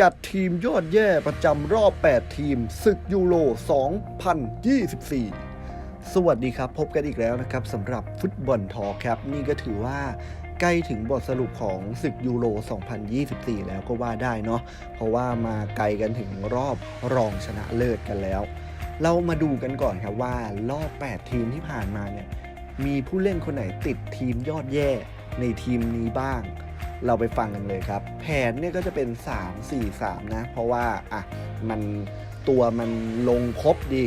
จัดทีมยอดแย่ประจำรอบ 8 ทีมศึกยูโร 2024 สวัสดีครับ พบกันอีกแล้วนะครับสำหรับฟุตบอลทอครับ นี่ก็ถือว่าใกล้ถึงบทสรุปของศึกยูโร 2024 แล้วก็ว่าได้เนาะเพราะว่ามาไกลกันถึงรอบรองชนะเลิศกันแล้ว เรามาดูกันก่อนครับว่ารอบ 8 ทีมที่ผ่านมาเนี่ยมีผู้เล่นคนไหนติดทีมยอดแย่ในทีมนี้บ้าง เราไปฟังกันเลยครับ แผนเนี่ยก็จะเป็น 3 4 3 นะ เพราะว่าอะมันตัวมันลงครบดี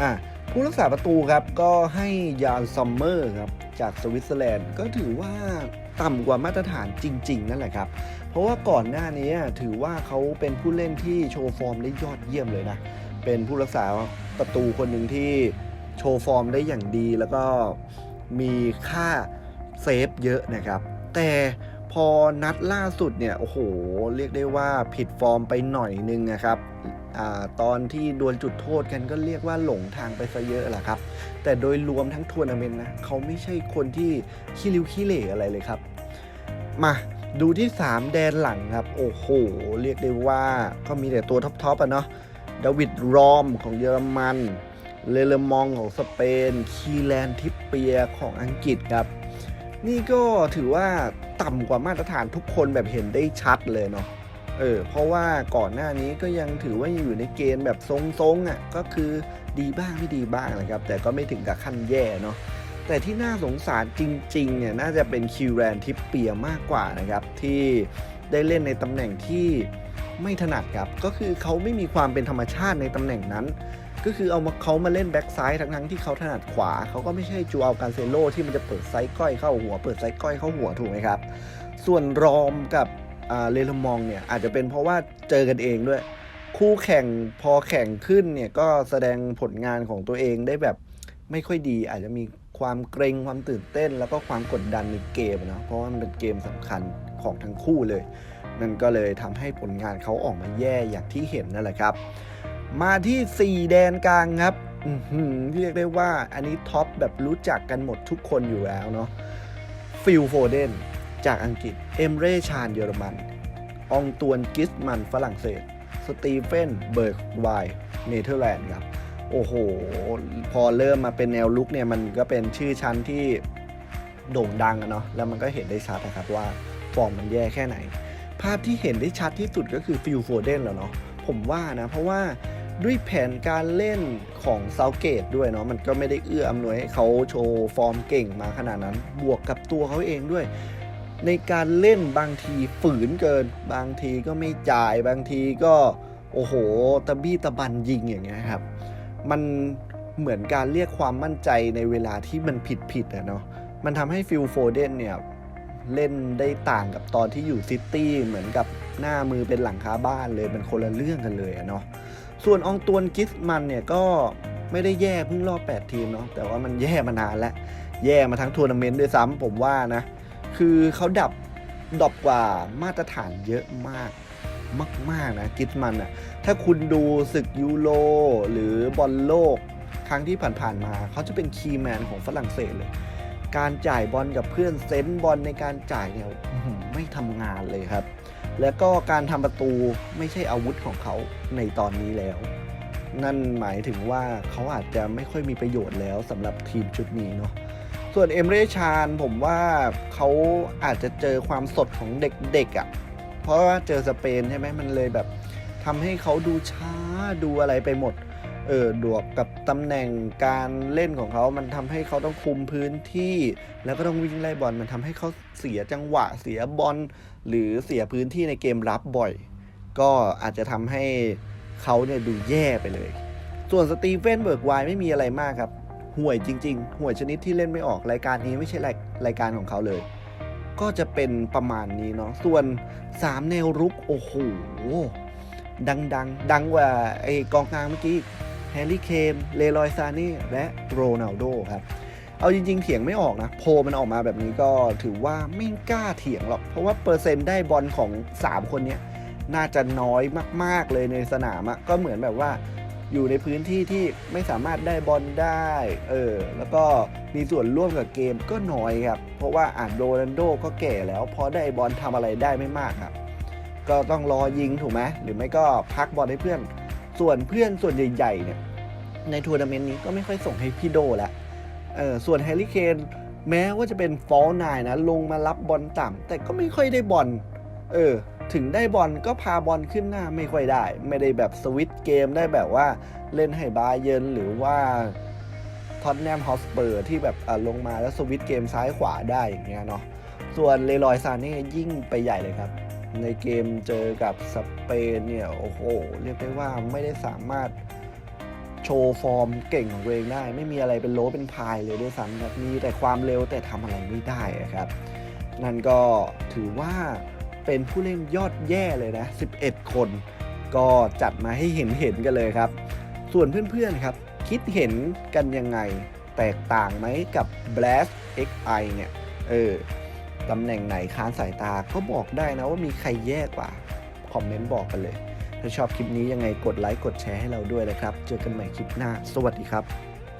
อะผู้รักษาประตูครับก็ให้ยานซัมเมอร์ครับจากสวิตเซอร์แลนด์ก็ถือว่าต่ำกว่ามาตรฐานจริง ๆ นั่นแหละครับ เพราะว่าก่อนหน้านี้ถือว่าเขาเป็นผู้เล่นที่โชว์ฟอร์มได้ยอดเยี่ยมเลยนะ เป็นผู้รักษาประตูคนหนึ่งที่โชว์ฟอร์มได้อย่างดีแล้วก็มีค่าเซฟเยอะนะครับ แต่ พอนัดล่าสุดเนี่ย โอ้โห เรียกได้ว่าผิดฟอร์มไปหน่อยนึงนะครับอตอนที่ดวลจุดโทษกันก็เรียกว่าหลงทางไปซะเยอะแหละครับ แต่โดยรวมทั้งทัวร์นาเมนต์นะเขาไม่ใช่คนที่ขี้ริ้วขี้เหร่อะไรเลยครับ มาดูที่ 3 แดนหลังครับ โอ้โห เรียกได้ว่าก็มีแต่ตัวท็อปๆอะเนาะดาวิดรอมของเยอรมัน เลเลมองของสเปน คีแลนทิปเปียของอังกฤษครับ นี่ก็ถือว่า ต่ำกว่ามาตรฐานทุกคนแบบเห็นได้ชัดเลยเนาะเออเพราะว่าก่อนหน้านี้ก็ยังถือว่าอยู่ในเกณฑ์แบบทรงๆอะก็คือดีบ้างไม่ดีบ้างนะครับ แต่ก็ไม่ถึงกับขั้นแย่เนาะแต่ที่น่าสงสารจริงๆเนี่ยน่าจะเป็นคิวแรนทิปเปียมากกว่านะครับ ที่ได้เล่นในตำแหน่งที่ไม่ถนัดครับ ก็คือเขาไม่มีความเป็นธรรมชาติในตำแหน่งนั้น ก็คือเอามาเขามาเล่นแบ็กซ้ายทั้งๆที่เขาถนัดขวา เขาก็ไม่ใช่จูอัลการเซโลที่มันจะเปิดไซส์ก้อยเข้าหัว เปิดไซส์ก้อยเข้าหัวถูกไหมครับ ส่วนรอมกับเลลมองเนี่ยอาจจะเป็นเพราะว่าเจอกันเองด้วย คู่แข่งพอแข่งขึ้นเนี่ยก็แสดงผลงานของตัวเองได้แบบไม่ค่อยดี อาจจะมีความเกรงความตื่นเต้น แล้วก็ความกดดันในเกมนะเพราะว่ามันเป็นเกมสำคัญของทั้งคู่เลยนั่นก็เลยทำให้ผลงานเขาออกมาแย่อย่างที่เห็นนั่นแหละครับ มาที่ 4 แดนกลางครับเรียกได้ว่าอันนี้ท็อปแบบรู้จักกันหมดทุกคนอยู่แล้วเนาะฟิลโฟเดนจากอังกฤษ เอมเรชานเยอรมันอองตวนกิสมันฝรั่งเศส สตีเฟนเบิร์กไวเนเธอร์แลนด์ครับ โอ้โห พอเริ่มมาเป็นแนวลุกเนี่ย มันก็เป็นชื่อชั้นที่โด่งดังอะเนาะแล้วมันก็เห็นได้ชัดนะครับว่า ฟอร์มมันแย่แค่ไหน ภาพที่เห็นได้ชัดที่สุดก็คือฟิลโฟเดนแล้วเนาะผมว่านะ เพราะว่า ด้วยแผนการเล่นของเซาเกตด้วยเนาะมันก็ไม่ได้เอื้ออำนวยให้เขาโชว์ฟอร์มเก่งมาขนาดนั้น บวกกับตัวเขาเองด้วย ในการเล่นบางทีฝืนเกิน บางทีก็ไม่จ่ายบางทีก็โอ้โหตะบี้ตะบันยิงอย่างเงี้ยครับ มันเหมือนการเรียกความมั่นใจในเวลาที่มันผิดผิดอะเนาะมันทำให้ฟิลโฟเดนเนี่ยเล่นได้ต่างกับตอนที่อยู่ซิตี้เหมือนกับหน้ามือเป็นหลังคาบ้านเลยเป็นคนละเรื่องกันเลยอะเนาะ ส่วนองตวนกิสมันเนี่ยก็ไม่ได้แย่เพิ่งรอบ 8 ทีมเนาะแต่ว่ามันแย่มานานแล้ว แย่มาทั้งทัวร์นาเมนต์ด้วยซ้ำผมว่านะ คือเขาดับดอปกว่ามาตรฐานเยอะมากมาก ๆ นะกิสมันอะถ้าคุณดูศึกยูโรหรือบอลโลกครั้งที่ผ่าน ๆ มา เขาจะเป็นคีย์แมนของฝรั่งเศสเลย การจ่ายบอลกับเพื่อนเซนบอลในการจ่ายเนี่ยไม่ทำงานเลยครับ แล้วก็การทำประตูไม่ใช่อาวุธของเขาในตอนนี้แล้ว นั่นหมายถึงว่าเขาอาจจะไม่ค่อยมีประโยชน์แล้วสำหรับทีมชุดนี้เนาะส่วนเอมเรชานผมว่าเขาอาจจะเจอความสดของเด็กๆอะ่ะ เพราะว่าเจอสเปนใช่ไหมมันเลยแบบทำให้เขาดูช้าดูอะไรไปหมด เออดวกกับตำแหน่งการเล่นของเขามันทำให้เขาต้องคุมพื้นที่ แล้วก็ต้องวิ่งไล่บอลมันทำให้เขาเสียจังหวะเสียบอลหรือเสียพื้นที่ในเกมรับบ่อย ก็อาจจะทำให้เขาเนี่ยดูแย่ไปเลย ส่วนสตีเฟนเบิร์กไวไม่มีอะไรมากครับห่วยจริง ๆ ห่วยชนิดที่เล่นไม่ออกรายการนี้ไม่ใช่รายรายการของเขาเลย ก็จะเป็นประมาณนี้เนาะส่วน 3 แนวรุกโอ้โหดังดังดังกว่าไอ้กองกลางเมื่อกี้ แฮร์รี่เคนเลรอยซาเน่และโรนัลโดครับเอาจริง ๆ เถียงไม่ออกนะ โพมันออกมาแบบนี้ก็ถือว่าไม่กล้าเถียงหรอก เพราะว่าเปอร์เซ็นต์ได้บอลของ 3 คนนี้น่าจะน้อยมาก ๆ เลยในสนามอะก็เหมือนแบบว่าอยู่ในพื้นที่ที่ไม่สามารถได้บอลได้เออแล้วก็มีส่วนร่วมกับเกมก็น้อยครับ เพราะว่าอ่านโรนัลโดก็แก่แล้ว พอได้บอลทำอะไรได้ไม่มากครับ ก็ต้องรอยิงถูกไหมหรือไม่ก็พักบอลให้เพื่อน ส่วนเพื่อนส่วนใหญ่ๆเนี่ยในทัวร์นาเมนต์นี้ก็ไม่ค่อยส่งให้พี่โดล้วเออส่วนแฮร์รี่เคนแม้ว่าจะเป็นฟอลนายนะ ลงมารับบอลต่ำแต่ก็ไม่ค่อยได้บอลเออถึงได้บอลก็พาบอลขึ้นหน้าไม่ค่อยได้ ไม่ได้แบบสวิตช์เกมได้แบบว่าเล่นให้บาเยนหรือว่าท็อตแนมฮอสเปอร์ที่แบบอะลงมาแล้วสวิตช์เกมซ้ายขวาได้อย่างเงี้ยเนาะส่วนเลรอยซาเน่ยิ่งไปใหญ่เลยครับ ในเกมเจอกับสเปนเนี่ย โอ้โห เรียกได้ว่าไม่ได้สามารถโชว์ฟอร์มเก่งของตัวเองได้ ไม่มีอะไรเป็นโลเป็นพายเลยด้วยซ้ำครับมีแต่ความเร็วแต่ทำอะไรไม่ได้ครับ นั่นก็ถือว่าเป็นผู้เล่นยอดแย่เลยนะ 11 คน ก็จัดมาให้เห็นเห็นๆกันเลยครับ ส่วนเพื่อนๆครับ คิดเห็นกันยังไง แตกต่างไหมกับ Blast XI เนี่ย เออ ตำแหน่งไหนค้านสายตาก็บอกได้นะว่ามีใครแย่กว่า คอมเมนต์บอกกันเลย ถ้าชอบคลิปนี้ยังไงกดไลค์กดแชร์ให้เราด้วยนะครับ เจอกันใหม่คลิปหน้า สวัสดีครับ